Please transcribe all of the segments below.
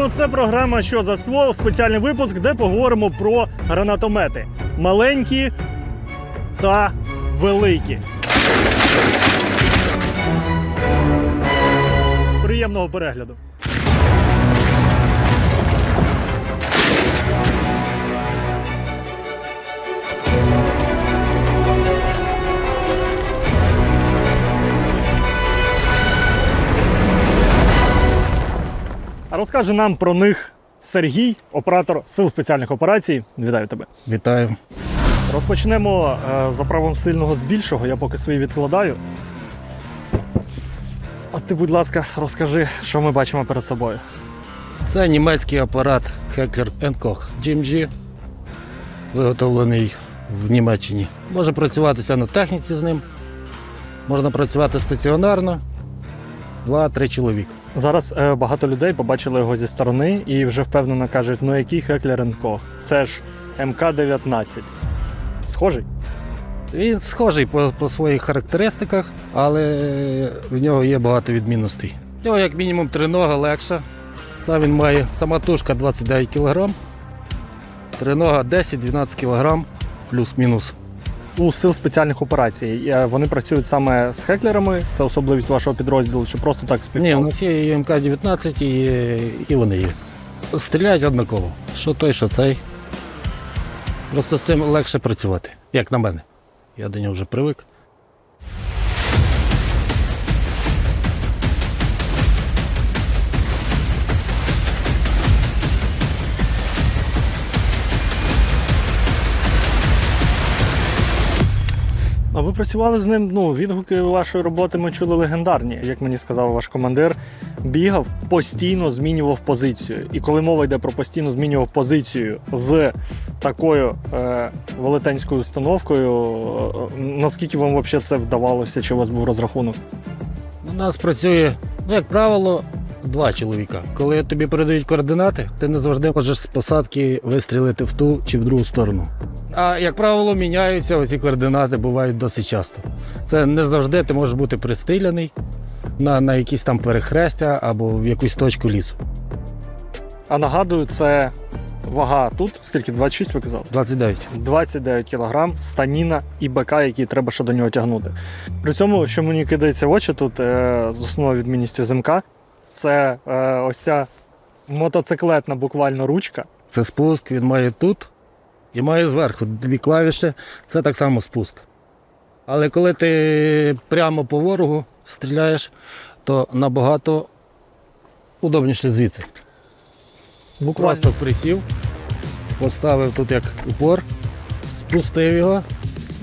Вітаємо! Це програма Що за ствол? Спеціальний випуск, де поговоримо про гранатомети. Маленькі та великі. Приємного перегляду. Розкаже нам про них Сергій, оператор сил спеціальних операцій. Вітаю тебе. Вітаю. Розпочнемо е, за правом сильного з більшого. Я поки свої відкладаю. А ти, будь ласка, розкажи, що ми бачимо перед собою. Це німецький апарат Heckler Koch GMG, виготовлений в Німеччині. Може працюватися на техніці з ним, можна працювати стаціонарно, два-три чоловіка. Зараз е, багато людей побачили його зі сторони і вже впевнено кажуть, ну який Хеклер Кох? Це ж МК-19. Схожий? Він схожий по, по своїх характеристиках, але в нього є багато відмінностей. В нього як мінімум тринога легша. Сам він має сама тушка 29 кг, тринога 10-12 кг плюс-мінус. У сил спеціальних операцій е, вони працюють саме з хеклерами. Це особливість вашого підрозділу, чи просто так Ні, у нас є і МК-19 і, і вони є. Стріляють однаково. Що той, що цей. Просто з цим легше працювати, як на мене. Я до нього вже привик. Працювали з ним? Ну, відгуки вашої роботи ми чули легендарні. Як мені сказав ваш командир, бігав, постійно змінював позицію. І коли мова йде про постійно змінював позицію з такою е, велетенською установкою, е, наскільки вам взагалі це вдавалося, чи у вас був розрахунок? У нас працює, ну, як правило, два чоловіка. Коли тобі передають координати, ти не завжди можеш з посадки вистрілити в ту чи в другу сторону. А як правило, міняються оці координати, бувають досить часто. Це не завжди ти можеш бути пристріляний на, на якісь там перехрестя або в якусь точку лісу. А нагадую, це вага тут, скільки? 26 ви казали? 29. 29 кг станіна і БК, який треба ще до нього тягнути. При цьому, що мені кидається в очі тут е, з основною відмінністю ЗМК, це е, ось ця мотоциклетна буквально ручка. Це спуск, він має тут і має зверху дві клавіші. Це так само спуск. Але коли ти прямо по ворогу стріляєш, то набагато удобніше звідси. Буквально. Просто присів, поставив тут як упор, спустив його,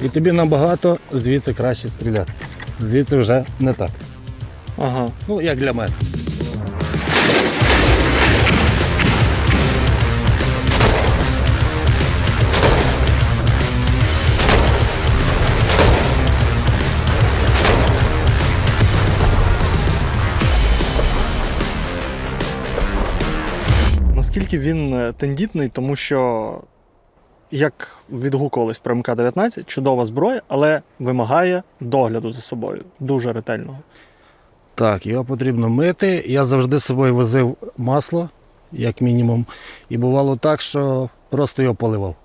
і тобі набагато звідси краще стріляти. Звідси вже не так. Ага. Ну, як для мене. Наскільки він е, тендітний, тому що, як відгукувались про МК-19, чудова зброя, але вимагає догляду за собою, дуже ретельного. Так, його потрібно мити. Я завжди з собою возив масло, як мінімум. І бувало так, що просто його поливав.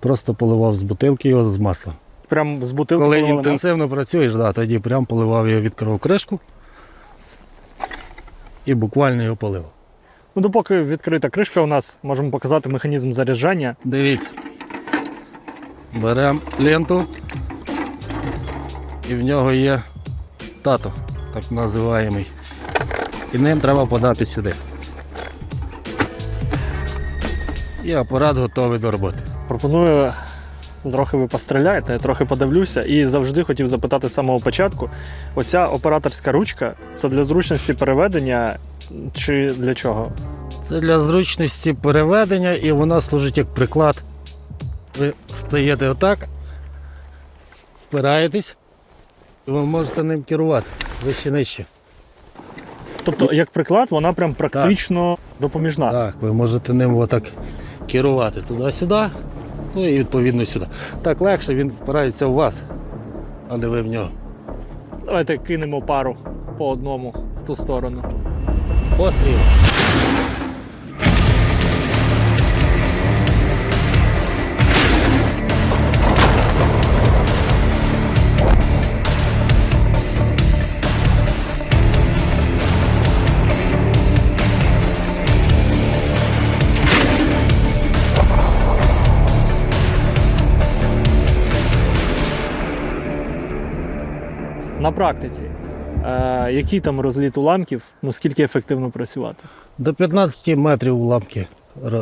Просто поливав з бутилки його з масла. Прям з бутилки Коли поливали інтенсивно працюєш, да, тоді прям поливав його, відкривав кришку і буквально його поливав. Ну, допоки відкрита кришка у нас, можемо показати механізм заряджання. Дивіться. Беремо ленту, і в нього є тато, так називаємо. І ним треба подати сюди. І апарат готовий до роботи. Пропоную трохи ви постріляєте, я трохи подивлюся. І завжди хотів запитати з самого початку: оця операторська ручка це для зручності переведення чи для чого? Це для зручності переведення і вона служить як приклад. Ви стаєте отак, впираєтесь, і ви можете ним керувати вище нижче. Тобто, як приклад, вона прям практично допоміжна. Так, ви можете ним отак керувати туди-сюди, ну і відповідно сюди. Так легше він впирається в вас, а не ви в нього. Давайте кинемо пару по одному в ту сторону. Постріл. На практиці який там розліт уламків, наскільки ефективно працювати? До 15 метрів уламки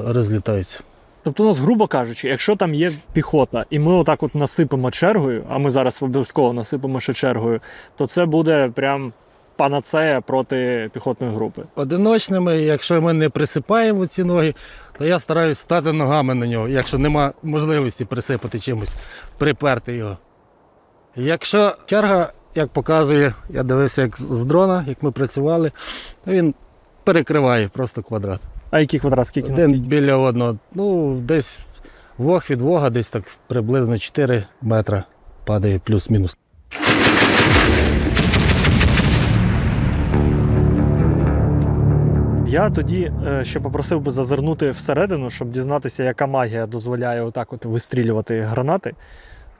розлітаються. Тобто, у нас, грубо кажучи, якщо там є піхота, і ми отак от насипемо чергою, а ми зараз обов'язково насипемо ще чергою, то це буде прям панацея проти піхотної групи. Одиночними, якщо ми не присипаємо ці ноги, то я стараюсь стати ногами на нього, якщо нема можливості присипати чимось, приперти його. Якщо черга, як показує, я дивився як з дрона, як ми працювали, він перекриває просто квадрат. А який квадрат, скільки Один біля одного. Ну, десь вог від вога, десь так приблизно 4 метри падає плюс-мінус. Я тоді е, ще попросив би зазирнути всередину, щоб дізнатися, яка магія дозволяє отак от вистрілювати гранати.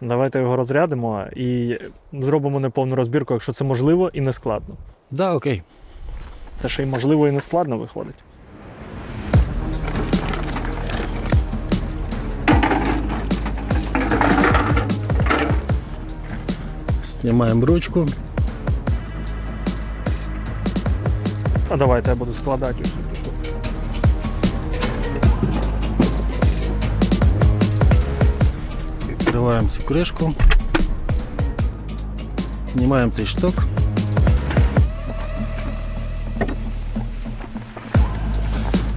Давайте його розрядимо і зробимо неповну розбірку, якщо це можливо і не складно. Да, окей. Це ще й можливо і не складно виходить. Знімаємо ручку. А давайте я буду складати. Ось тут. Відкриваємо цю кришку. Знімаємо цей шток.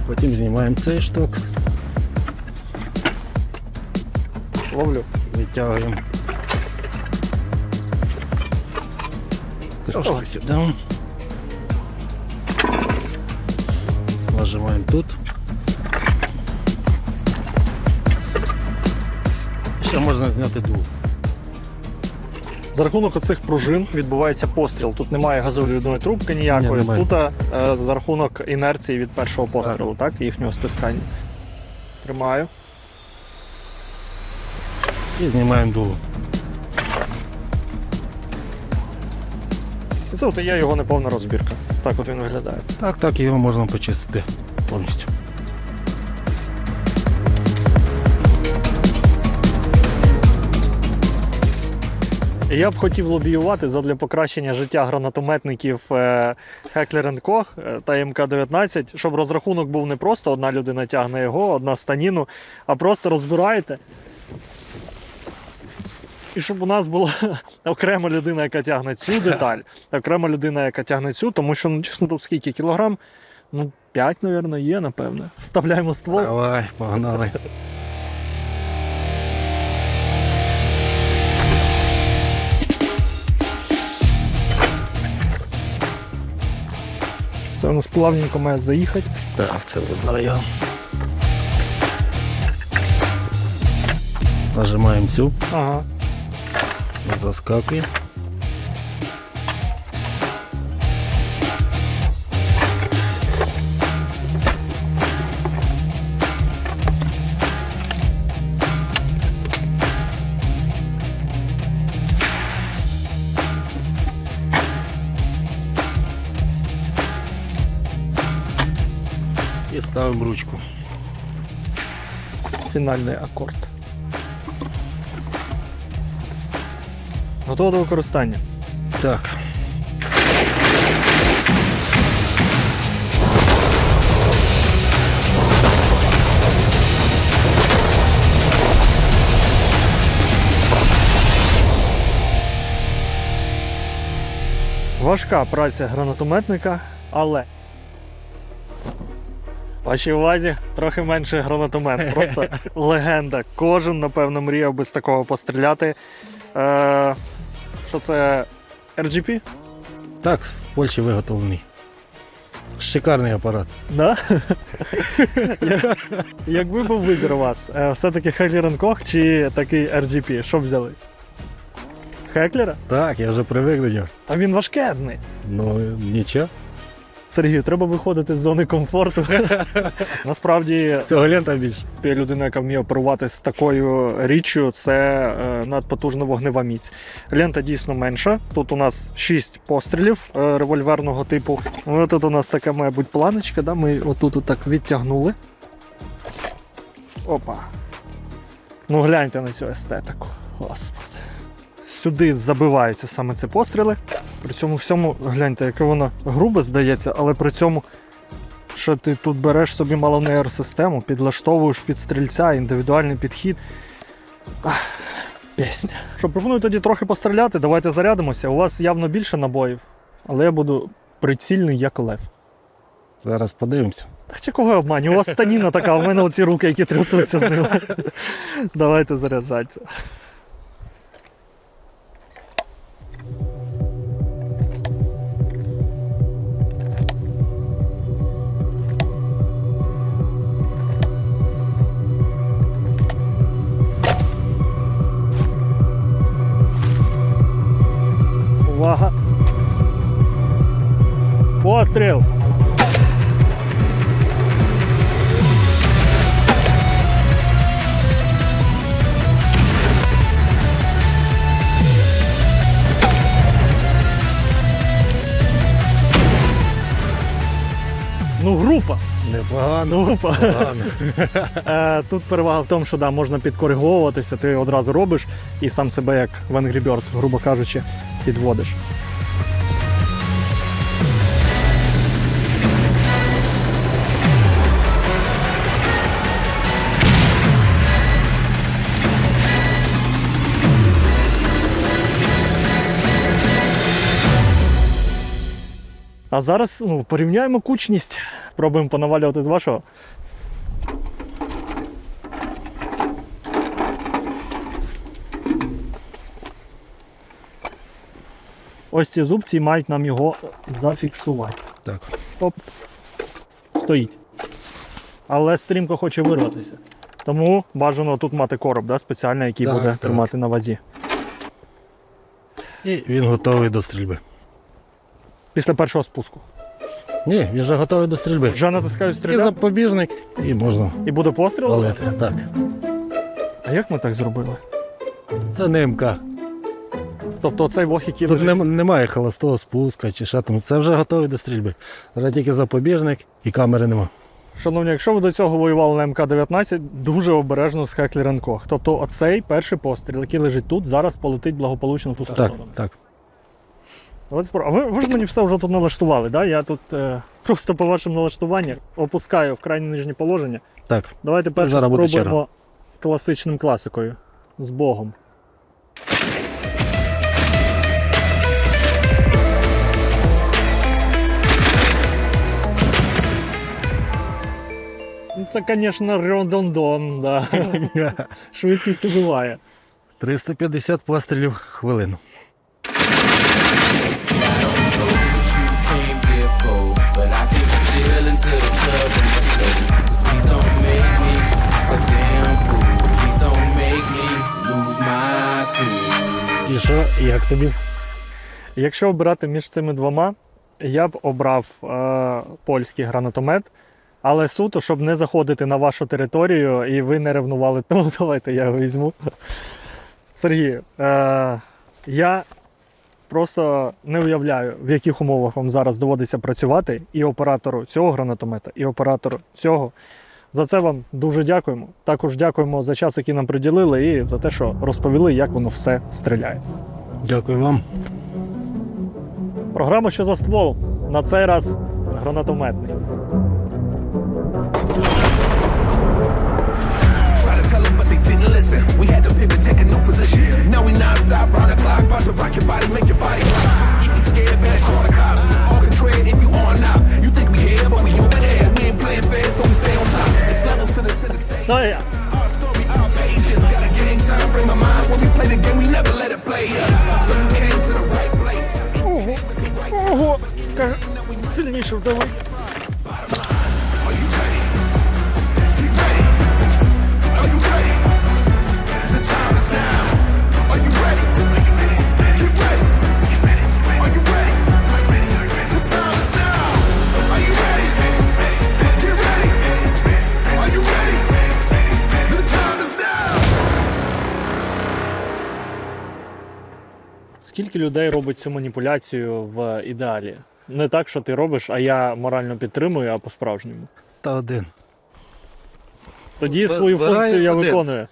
Потім знімаємо цей шток, Ловлю. витягуємо. Трошки сюди. Нажимаємо тут. Ще можна зняти дух. За рахунок оцих пружин відбувається постріл. Тут немає газовідної трубки ніякої. Ні. Тут е, за рахунок інерції від першого пострілу, так, їхнього стискання. Тримаю. І знімаємо дуло. І це от і є його неповна розбірка. Так от він виглядає. Так, так його можна почистити повністю. Я б хотів лобіювати задля покращення життя гранатометників е, Heckler Koch е, та МК-19, щоб розрахунок був не просто одна людина тягне його, одна станіну, а просто розбираєте. І щоб у нас була окрема людина, яка тягне цю деталь, окрема людина, яка тягне цю, тому що, ну, чесно, тут скільки кілограм? Ну, 5, мабуть, є, напевне. Вставляємо ствол. Давай, погнали. Це воно плавненько має заїхати. Так, це видно його. Нажимаємо цю, Ага. заскакує. Ставимо ручку. Фінальний акорд. Готово до використання. Так. Важка праця гранатометника, але. Вашій увазі трохи менше гранатомет. Просто легенда. Кожен, напевно, мріяв би з такого постріляти. Е, що це RGP? Так, в Польщі виготовлений. Шикарний апарат. Да? Я- Якби був вибір у вас, е, все-таки Heckler Koch чи такий RGP, що б взяли? Хеклера? Так, я вже привик до нього. А він важкезний. Ну, нічого. Сергію, треба виходити з зони комфорту. Насправді, Цього лента більше. людина, яка вміє оперувати з такою річчю, це е, надпотужна вогнева міць. Лента дійсно менша. Тут у нас 6 пострілів е, револьверного типу. Ну, Тут у нас така має бути планочка, да? ми отут отак відтягнули. Опа. Ну гляньте на цю естетику. Господи. Сюди забиваються саме ці постріли. При цьому всьому, гляньте, яке воно грубе здається, але при цьому, що ти тут береш собі малонеєр систему, підлаштовуєш під стрільця, індивідуальний підхід. Ах, Пісня. Що, пропоную тоді трохи постріляти, давайте зарядимося. У вас явно більше набоїв, але я буду прицільний як лев. Зараз подивимося. Хоча кого я обманю? У вас станіна така, а в мене оці руки, які трясуться з ними. Давайте заряджатися. Непогано. Група. Непогано. Е, Тут перевага в тому, що да, можна підкориговуватися, ти одразу робиш і сам себе, як в Angry Birds, грубо кажучи, підводиш. А зараз ну, порівняємо кучність. Пробуємо понавалювати з вашого. Ось ці зубці мають нам його зафіксувати. Так. Оп. Стоїть. Але стрімко хоче вирватися. Тому бажано тут мати короб, да, спеціальний, який Так, буде так. тримати на вазі. І він готовий до стрільби. Після першого спуску. Ні, він вже готовий до стрільби. Вже натискаю І стріляти запобіжник, і можна і буде постріл. валити. Так. А як ми так зробили? Це не МК. Тобто цей вог, який Тут лежить, нем- немає холостого спуска чи що там. Це вже готовий до стрільби. Зараз тільки запобіжник і камери нема. Шановні, якщо ви до цього воювали на МК-19, дуже обережно з Хеклер Кох. Тобто оцей перший постріл, який лежить тут, зараз полетить благополучно в ту Так, сторону. так. Давайте спро- А ви, ви ж мені все вже тут налаштували, да? Я тут е, просто по вашим налаштуванням опускаю в крайнє нижнє положення. Так. Давайте перше Зараз буде спробуємо класичним класикою. З Богом. Ну, Це, звісно, рондондон, да. Швидкість убиває. 350 пострілів хвилину. І що, як тобі? Якщо обирати між цими двома, я б обрав е, польський гранатомет, але суто, щоб не заходити на вашу територію і ви не ревнували. Тому давайте я його візьму. Сергій, е, я просто не уявляю, в яких умовах вам зараз доводиться працювати і оператору цього гранатомета, і оператору цього. За це вам дуже дякуємо. Також дякуємо за час, який нам приділили, і за те, що розповіли, як воно все стріляє. Дякую вам. Програма що за ствол. На цей раз гранатометний. Try to tell us, but they didn't listen. We had to pivot, take a new position. Now we non-stop, round the clock, about to rock your body, make your body rock. center stage. Та я. Our story, our pages. Got a game time, bring my mind. When we play the game, we never let it play us. So you came to the right place. Ого, ого, каже, сильніше Скільки людей робить цю маніпуляцію в ідеалі? Не так, що ти робиш, а я морально підтримую, а по-справжньому. Та один. Тоді Збираю свою функцію я один. виконую.